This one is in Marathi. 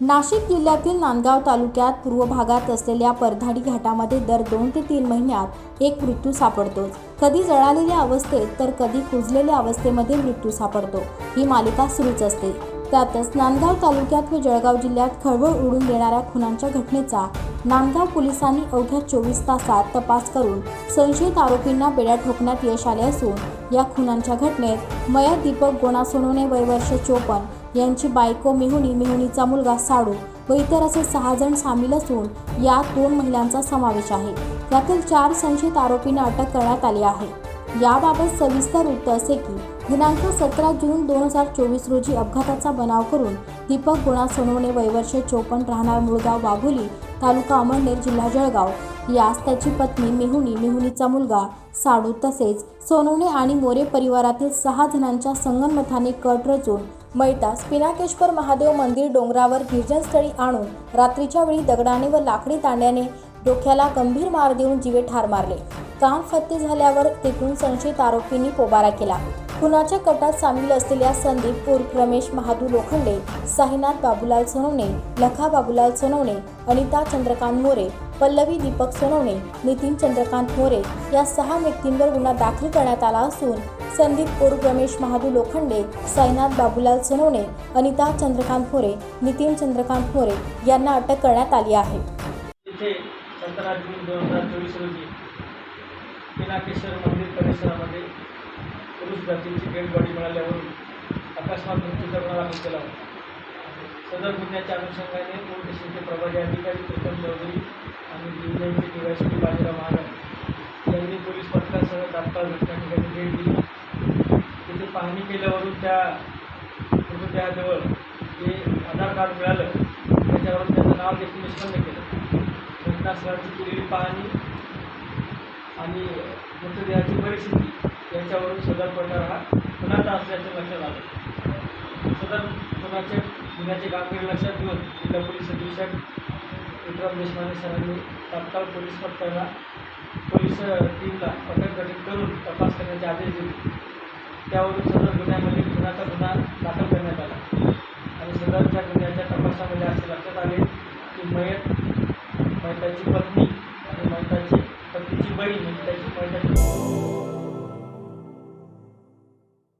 नाशिक जिल्ह्यातील नांदगाव तालुक्यात पूर्व भागात असलेल्या परधाडी घाटामध्ये दर दोन ते तीन महिन्यात एक मृत्यू सापडतोच. कधी जळालेल्या अवस्थेत तर कधी कुजलेल्या अवस्थेमध्ये मृत्यू सापडतो. ही मालिका सुरूच असते. त्यातच नांदगाव तालुक्यात व जळगाव जिल्ह्यात खळबळ उडून देणाऱ्या खुनांच्या घटनेचा नांदगाव पोलिसांनी अवघ्या चोवीस तासात तपास करून संशयित आरोपींना बेड्या ठोकण्यात यश आले असून या खुनांच्या घटनेत मयत दीपक गोणासोनोने वय वर्ष चोपन्न यांची बायको मेहुणी मेहुणीचा मुलगा साडू व इतर असे सहा जण सामील असून यात दोन महिलांचा समावेश आहे. यातील चार संशयित आरोपींना अटक करण्यात आली आहे. याबाबत सविस्तर वृत्त असे की दिनांक सतरा जून दोन हजार चोवीस रोजी अपघाताचा बनाव करून दीपक गुणा सोनवणे वयवर्ष चोपन्न राहणार मुळगाव वाघोली तालुका अमळनेर जिल्हा जळगाव. यास त्याची पत्नी मेहुणी मेहुणीचा मुलगा साडू तसेच सोनवणे आणि मोरे परिवारातील सहा जणांच्या संगनमथाने कट रचून मैतास पिनाकेश्वर महादेव मंदिर डोंगरावर निर्जनस्थळी आणून रात्रीच्या वेळी दगडाने व लाकडी तांड्याने डोक्याला गंभीर मार देऊन जीवे ठार मारले. काम फत्ते झाल्यावर तेथून संशयित आरोपींनी पोबारा केला. खुनाच्या कटात सामील असलेल्या संदीप उर्फ रमेश महादू लोखंडे साईनाथ बाबूलाल सोनवणे लखा बाबूलाल सोनवणे अनिता चंद्रकांत मोरे पल्लवी दीपक सोनवणे नितीन चंद्रकांत मोरे या सहा व्यक्तींवर गुन्हा दाखल करण्यात आला असून संदीप उर्फ रमेश महादू लोखंडे साईनाथ बाबूलाल सोनवणे अनिता चंद्रकांत मोरे नितीन चंद्रकांत मोरे यांना अटक करण्यात आली आहे. पिनाकेश्वर मंदिर परिसरामध्ये पुरुष जातीची डेड बॉडी मिळाल्यावरून अकस्मात मृत्यूचा गुन्हा दाखल केला होता. सदर गुन्ह्याच्या अनुषंगाने मूळ स्टेशनचे प्रभारी अधिकारी प्रीतम चौधरी आणि जिल्ह्याचे डीवायसपी बाजीराव महाराज यांनी पोलीस पथकासह तात्काळ घटना ठिकाणी भेट दिली. तिथे पाहणी केल्यावरून त्या मृतदेहाजवळ जे आधार कार्ड मिळालं त्याच्यावरून त्याचं नाव देखील निष्पन्न केलं. घटनास्थळाची केलेली पाहणी आणि मृतदेहाची परिस्थिती याच्यावरून सदर प्रकार हा खुनाचा असल्याचं लक्षात आलं. सदर खुनाचे गुन्ह्याची गांभीर्य लक्षात घेऊन जिल्हा पोलीस अधीक्षक विक्रम देशपांडे सरांनी तात्काळ पोलीस पथकाला पोलीस टीमला पथक गठीत करून तपास करण्याचे आदेश दिले. त्यावरून सदर गुन्ह्यामध्ये खुनाचा गुन्हा दाखल करण्यात आला. आणि सदरच्या गुन्ह्याच्या तपासामध्ये असे लक्षात आले की मयत मैताची पत्नी आणि मैताची पत्नीची बहीण त्याची मैताची